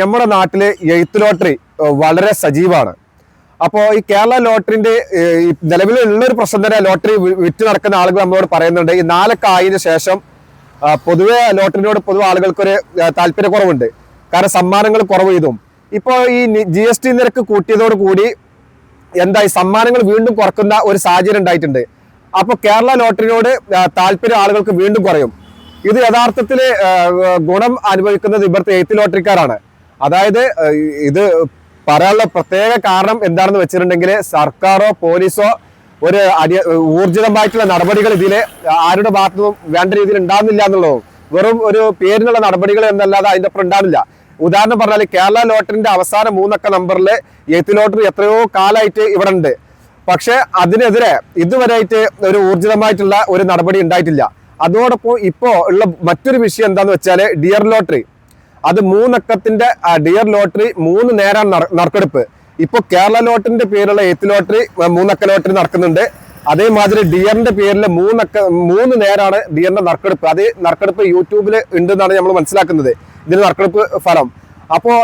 നമ്മുടെ നാട്ടിൽ എഴുത്ത് ലോട്ടറി വളരെ സജീവമാണ് അപ്പോൾ ഈ കേരള ലോട്ടറിന്റെ നിലവിലുള്ള ഒരു പ്രശ്നം തന്നെ ലോട്ടറി വിറ്റ് നടക്കുന്ന ആളുകൾ നമ്മളോട് പറയുന്നുണ്ട്. ഈ നാലൊക്കെ ആയതിനു ശേഷം പൊതുവെ ലോട്ടറിനോട് പൊതുവെ ആളുകൾക്കൊരു താല്പര്യക്കുറവുണ്ട്. കാരണം സമ്മാനങ്ങൾ കുറവ് ചെയ്തും ഇപ്പോൾ ഈ ജി എസ് ടി നിരക്ക് കൂട്ടിയതോടുകൂടി എന്തായി സമ്മാനങ്ങൾ വീണ്ടും കുറക്കുന്ന ഒരു സാഹചര്യം ഉണ്ടായിട്ടുണ്ട്. അപ്പോൾ കേരള ലോട്ടറിനോട് താല്പര്യം ആളുകൾക്ക് വീണ്ടും കുറയും. ഇത് യഥാർത്ഥത്തിൽ ഗുണം അനുഭവിക്കുന്നത് ഇവിടുത്തെ എയ്ത്ത് ലോട്ടറിക്കാരാണ്. അതായത് ഇത് പറയാനുള്ള പ്രത്യേക കാരണം എന്താണെന്ന് വെച്ചിട്ടുണ്ടെങ്കിൽ സർക്കാരോ പോലീസോ ഒരു അടി ഊർജിതമായിട്ടുള്ള നടപടികൾ ഇതിൽ ആരുടെ ഭാഗത്തുനിന്നും വേണ്ട രീതിയിൽ ഉണ്ടാകുന്നില്ല എന്നുള്ളതും വെറും ഒരു പേരിനുള്ള നടപടികൾ എന്നല്ലാതെ അതിന്റെ അപ്പുറം ഉണ്ടാവില്ല. ഉദാഹരണം പറഞ്ഞാൽ കേരള ലോട്ടറിന്റെ അവസാന മൂന്നക്ക നമ്പറിൽ എയ്ത്ത് ലോട്ടറി എത്രയോ കാലമായിട്ട് ഇവിടെ ഉണ്ട് പക്ഷെ അതിനെതിരെ ഇതുവരെയായിട്ട് ഒരു ഊർജിതമായിട്ടുള്ള ഒരു നടപടി ഉണ്ടായിട്ടില്ല. അതോടൊപ്പം ഇപ്പോ ഉള്ള മറ്റൊരു വിഷയം എന്താന്ന് വെച്ചാൽ ഡിയർ ലോട്ടറി. അത് മൂന്നക്കത്തിന്റെ ഡിയർ ലോട്ടറി മൂന്ന് നേരം നറുക്കെടുപ്പ്. ഇപ്പൊ കേരള ലോട്ടറിന്റെ പേരുള്ള എയ്ത്ത് ലോട്ടറി മൂന്നക്ക ലോട്ടറി നടക്കുന്നുണ്ട്. അതേമാതിരി ഡിയറിന്റെ പേരിൽ മൂന്നക്ക മൂന്ന് നേരാണ് ഡിയറിന്റെ നറുക്കെടുപ്പ്. അത് നറുക്കെടുപ്പ് യൂട്യൂബിൽ ഉണ്ടെന്നാണ് നമ്മൾ മനസ്സിലാക്കുന്നത്. ഇതിന് നറുക്കെടുപ്പ് ഫലം. അപ്പോൾ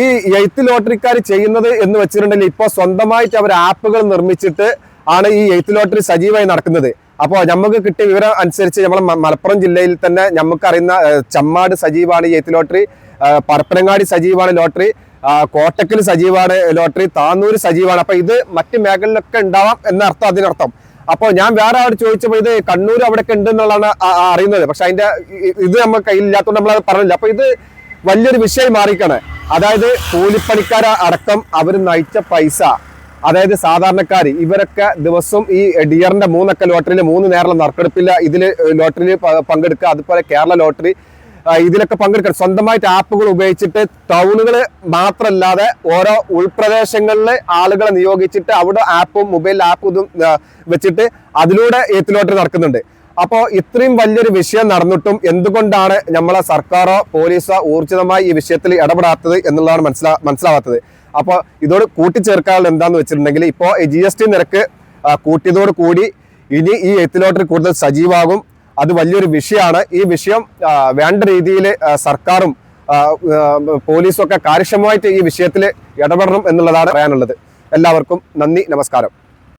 ഈ എയ്ത്ത് ലോട്ടറിക്കാർ ചെയ്യുന്നത് എന്ന് വെച്ചിട്ടുണ്ടെങ്കിൽ ഇപ്പോൾ സ്വന്തമായിട്ട് അവർ ആപ്പുകൾ നിർമ്മിച്ചിട്ട് ആണ് ഈ എയ്ത്ത് ലോട്ടറി സജീവമായി നടക്കുന്നത്. അപ്പോൾ നമുക്ക് കിട്ടിയ വിവരം അനുസരിച്ച് നമ്മൾ മലപ്പുറം ജില്ലയിൽ തന്നെ നമുക്കറിയുന്ന ചമ്മാട് സജീവാണ് എയ്ത്ത് ലോട്ടറി പരപ്പനങ്ങാടി സജീവാണ് ലോട്ടറി കോട്ടക്കൽ സജീവാണ് ലോട്ടറി താന്നൂര് സജീവാണ്. അപ്പോൾ ഇത് മറ്റ് മേഖലയിലൊക്കെ ഉണ്ടാവാം എന്നർത്ഥം അതിനർത്ഥം. അപ്പോൾ ഞാൻ വേറെ അവിടെ ചോദിച്ചപ്പോൾ ഇത് കണ്ണൂർ അവിടെയൊക്കെ ഉണ്ട് എന്നുള്ളതാണ് അറിയുന്നത്. പക്ഷെ അതിന്റെ ഇത് നമ്മൾ കയ്യിലില്ലാത്തതുകൊണ്ട് നമ്മൾ അത് പറഞ്ഞില്ല. അപ്പോൾ ഇത് വലിയൊരു വിഷയം മാറിക്കാണ് അതായത് കൂലിപ്പണിക്കാര അടക്കം അവർ നയിച്ച പൈസ അതായത് സാധാരണക്കാർ ഇവരൊക്കെ ദിവസം ഈ ഡിയറിന്റെ മൂന്നൊക്കെ ലോട്ടറിയിൽ മൂന്ന് നേരം നറുക്കെടുപ്പില്ല. ഇതിൽ ലോട്ടറിയിൽ പങ്കെടുക്കുക. അതുപോലെ കേരള ലോട്ടറി ഇതിലൊക്കെ പങ്കെടുക്കണം സ്വന്തമായിട്ട് ആപ്പുകൾ ഉപയോഗിച്ചിട്ട് ടൗണുകൾ മാത്രമല്ലാതെ ഓരോ ഉൾപ്രദേശങ്ങളിലെ ആളുകളെ നിയോഗിച്ചിട്ട് അവിടെ ആപ്പും മൊബൈൽ ആപ്പും വെച്ചിട്ട് അതിലൂടെ ഏത്ത് ലോട്ടറി നടക്കുന്നുണ്ട്. അപ്പോൾ ഇത്രയും വലിയൊരു വിഷയം നടന്നിട്ടും എന്തുകൊണ്ടാണ് നമ്മളെ സർക്കാരോ പോലീസോ ഊർജിതമായി ഈ വിഷയത്തിൽ ഇടപെടാത്തത് എന്നുള്ളതാണ് മനസ്സിലാ മനസ്സിലാവാത്തത്. അപ്പോൾ ഇതോട് കൂട്ടിച്ചേർക്കാനുള്ള എന്താന്ന് വെച്ചിട്ടുണ്ടെങ്കിൽ ഇപ്പോൾ ജി എസ് ടി നിരക്ക് കൂട്ടിയതോട് കൂടി ഇനി ഈ ലോട്ടറി കൂടുതൽ സജീവാകും. അത് വലിയൊരു വിഷയമാണ്. ഈ വിഷയം വേണ്ട രീതിയിൽ സർക്കാരും പോലീസും ഒക്കെ കാര്യക്ഷമമായിട്ട് ഈ വിഷയത്തിൽ ഇടപെടണം എന്നുള്ളതാണ് പറയാനുള്ളത്. എല്ലാവർക്കും നന്ദി നമസ്കാരം.